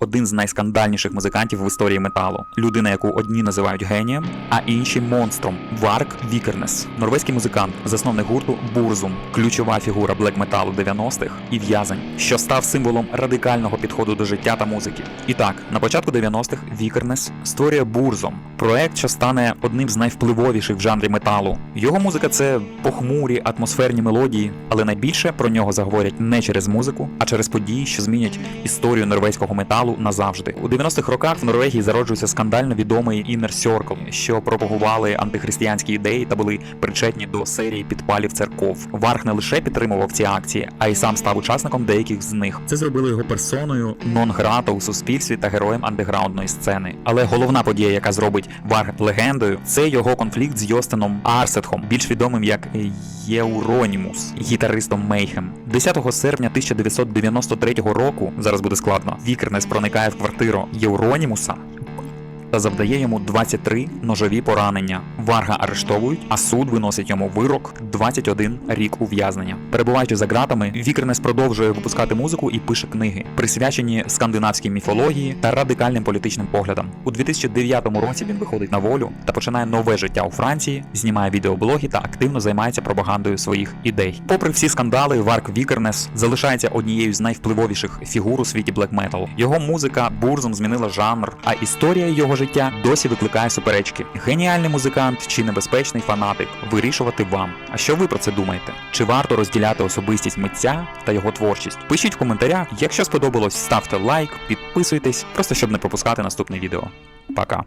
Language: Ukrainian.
один з найскандальніших музикантів в історії металу. Людина, яку одні називають генієм, а інші монстром. Варк Вікернес, норвезький музикант, засновник гурту Бурзум, ключова фігура блек-металу 90-х і в'язень, що став символом радикального підходу до життя та музики. І так, на початку 90-х Вікернес створює Бурзум, проект, що стане одним з найвпливовіших в жанрі металу. Його музика це похмурі атмосферні мелодії, але найбільше про нього заговорять не через музику, а через події, що змінять історію норвезького металу назавжди. У 90-х роках в Норвегії зароджується скандально відомий Inner Circle, що пропагували антихристиянські ідеї та були причетні до серії підпалів церков. Варх не лише підтримував ці акції, а й сам став учасником деяких з них. Це зробило його персоною нон-грата у суспільстві та героєм андеграундної сцени. Але головна подія, яка зробить Варг легендою, це його конфлікт з Йостином Арсетхом, більш відомим як Єуронімус, гітаристом Мейхем. 10 серпня 1993 року, зараз буде складно, Вікернес проникає в квартиру Євронімуса та завдає йому 23 ножові поранення. Варга арештовують, а суд виносить йому вирок 21 рік ув'язнення. Перебуваючи за ґратами, Вікернес продовжує випускати музику і пише книги, присвячені скандинавській міфології та радикальним політичним поглядам. У 2009 році він виходить на волю та починає нове життя у Франції, знімає відеоблоги та активно займається пропагандою своїх ідей. Попри всі скандали, Варк Вікернес залишається однією з найвпливовіших фігур у світі блек металу. Його музика бурзом змінила жанр, а історія його життя досі викликає суперечки. Геніальний музикант чи небезпечний фанатик вирішувати вам. А що ви про це думаєте? Чи варто розділяти особистість митця та його творчість? Пишіть в коментарях. Якщо сподобалось, ставте лайк, підписуйтесь, просто щоб не пропускати наступне відео. Пока.